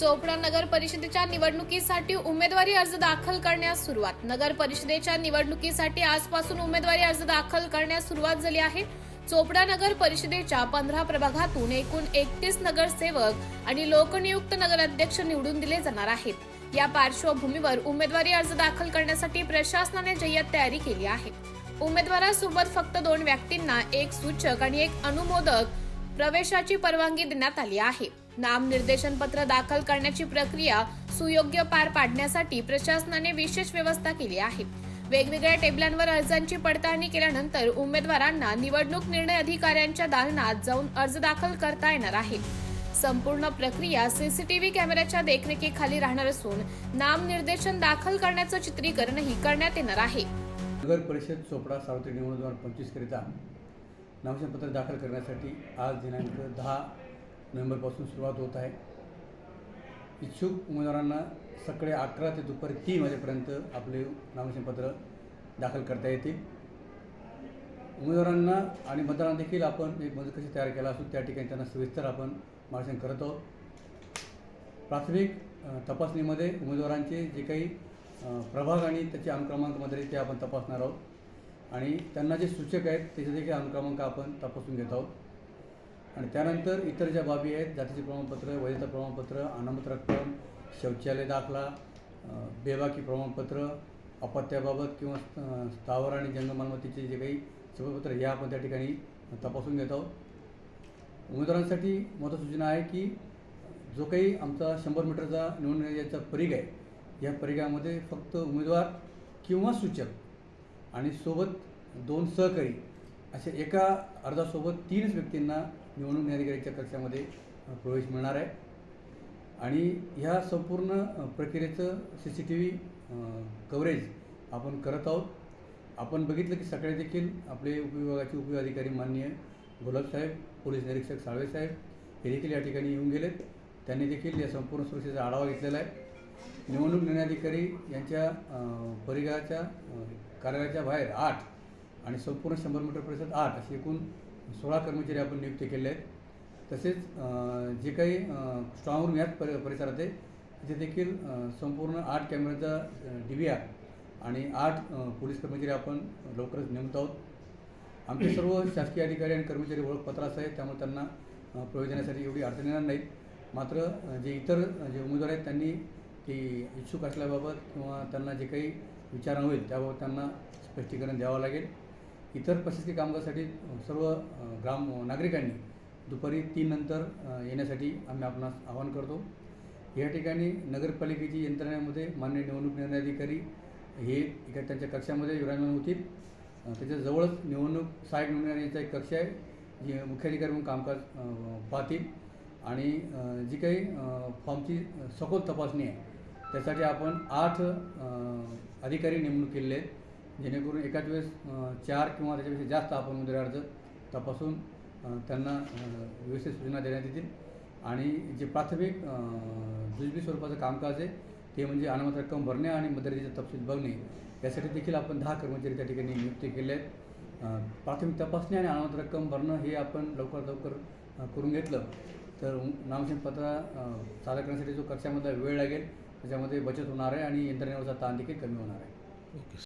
चोपडा नगर परिषदेच्या निवडणुकीसाठी उमेदवारी अर्ज दाखल करण्यास सुरुवात. नगर परिषदेच्या निवडणुकीसाठी आजपासून उमेदवारी अर्ज दाखल करण्यास सुरुवात झाली आहे. चोपडा नगर परिषदेच्या पंधरा प्रभागातून एकूण एकतीस नगरसेवक आणि लोकनियुक्त नगराध्यक्ष निवडून दिले जाणार आहेत. या पार्श्वभूमीवर उमेदवारी अर्ज दाखल करण्यासाठी प्रशासनाने जय्यत तयारी केली आहे. उमेदवारासोबत फक्त दोन व्यक्तींना एक सूचक आणि एक अनुमोदक प्रवेशाची परवानगी देण्यात आली आहे. नामनिर्देशन पत्र दाखल करण्याची प्रक्रिया सुयोग्य पार पाडण्यासाठी प्रशासनाने विशेष व्यवस्था केली आहे. वेगवेगळ्या टेबलांवर अर्जांची पडताळणी केल्यानंतर उमेदवारांना निवडणूक निर्णय अधिकाऱ्यांच्या दालनात जाऊन अर्ज दाखल करता येणार आहे. संपूर्ण प्रक्रिया सीसीटीव्ही कॅमेऱ्याच्या देखरेखीखाली राहणार असून नामनिर्देशन दाखल करण्याचं चित्रीकरणही करण्यात येणार आहे. नगर परिषद चोपडा सार्वत्रिक निवडणूक दोन हजार पंचवीसकरिता पत्र दाखल करण्यासाठी आज दिनांक दहा नोव्हेंबरपासून सुरुवात होत आहे. इच्छुक उमेदवारांना सकाळी अकरा ते दुपारी तीन वाजेपर्यंत आपले नामशनपत्र दाखल करता येतील. उमेदवारांना आणि मतदारांना देखील आपण एक मजूर कशी तयार केला असून त्या ठिकाणी त्यांना सविस्तर आपण मार्गदर्शन करत आहोत. प्राथमिक तपासणीमध्ये उमेदवारांचे जे काही प्रभाग आणि त्याचे अनुक्रमांकमध्ये ते आपण तपासणार आहोत. आणि त्यांना जे सूचक आहेत त्याचे देखील अनुक्रमांक आपण तपासून घेत आहोत. आणि त्यानंतर इतर ज्या बाबी आहेत जातीचे प्रमाणपत्र वैधता प्रमाणपत्र अनामत रक्कम शौचालय दाखला बेबाकी प्रमाणपत्र अपत्याबाबत किंवा स्थावर आणि जंगमालमतीचे जे काही शपथपत्र हे आपण त्या ठिकाणी तपासून घेत आहोत. उमेदवारांसाठी महत्त्वाची सूचना आहे की जो काही आमचा शंभर मीटरचा निवडणुकीचा परिघ आहे या परिघामध्ये फक्त उमेदवार किंवा सूचक आणि सोबत दोन सहकारी अशा एका अर्जासोबत तीनच व्यक्तींना निवडणूक न्यायाधिकारीच्या कक्षामध्ये प्रवेश मिळणार आहे. आणि ह्या संपूर्ण प्रक्रियेचं C C T V coverage आपण करत आहोत. आपण बघितलं की सकाळी देखील आपले उपविभागाचे उपविभागाधिकारी माननीय गुलाबसाहेब पोलीस निरीक्षक साळवेसाहेब हे देखील या ठिकाणी येऊन गेलेत. त्यांनी देखील या संपूर्ण सुरक्षेचा आढावा घेतलेला आहे. निवडणूक निर्णयाधिकारी यांच्या परिघाच्या कार्यालयाच्या बाहेर आठ आणि संपूर्ण शंभर मीटर परिसरात आठ असे एकूण सोळा कर्मचारी आपण नियुक्त केले आहेत. तसेच जे काही स्ट्रॉंग रूम याच परि परिसरात आहे तिथे देखील संपूर्ण आठ कॅमेऱ्याचा डी व्ही आर आणि आठ पोलीस कर्मचारी आपण लवकरच नेमत आहोत. आमचे सर्व शासकीय अधिकारी आणि कर्मचारी ओळखपत्रास आहेत त्यामुळे त्यांना प्रयोजनासाठी प्रवेश देण्यासाठी एवढी अडचण येणार नाहीत. मात्र जे इतर जे उमेदवार आहेत त्यांनी ती इच्छुक असल्याबाबत किंवा त्यांना जे काही विचारणा होईल त्याबाबत त्यांना स्पष्टीकरण द्यावं लागेल. इतर प्रशासकीय कामकाजासाठी सर्व ग्राम नागरिकांनी दुपारी तीन नंतर येण्यासाठी आम्ही आपणास आवाहन करतो. या ठिकाणी नगरपालिकेची यंत्रणेमध्ये मान्य निवडणूक निर्णय अधिकारी हे एका त्यांच्या कक्षामध्ये विराजमान होतील. त्याच्याजवळच त्याच्या जवळच निवडणूक सहाय्यक निवडणूक यांचा एक कक्ष आहे जे मुख्याधिकारी म्हणून कामकाज पाहतील. आणि जी काही फॉर्मची सखोल तपासणी आहे त्यासाठी आपण आठ अधिकारी नेमणूक केलेले आहेत. जेणेकरून एकाच वेळेस चार किंवा त्याच्यापेक्षा जास्त आपण उमेदवारी अर्ज तपासून त्यांना व्यवस्थित सूचना देण्यात येतील. आणि जे प्राथमिक जुजबी स्वरूपाचं कामकाज आहे ते म्हणजे अनामत रक्कम भरणे आणि मदतीचा तपशील बघणे. यासाठी देखील आपण दहा कर्मचारी त्या ठिकाणी नियुक्त केले आहेत. प्राथमिक तपासणी आणि अनामत रक्कम भरणं हे आपण लवकरात लवकर करून घेतलं. तर नामशनपत्र सादर करण्यासाठी जो कक्षामधला वेळ लागेल त्याच्यामध्ये बचत होणार आहे आणि यंत्रणेवरचा ताण देखील कमी होणार आहे. ओके.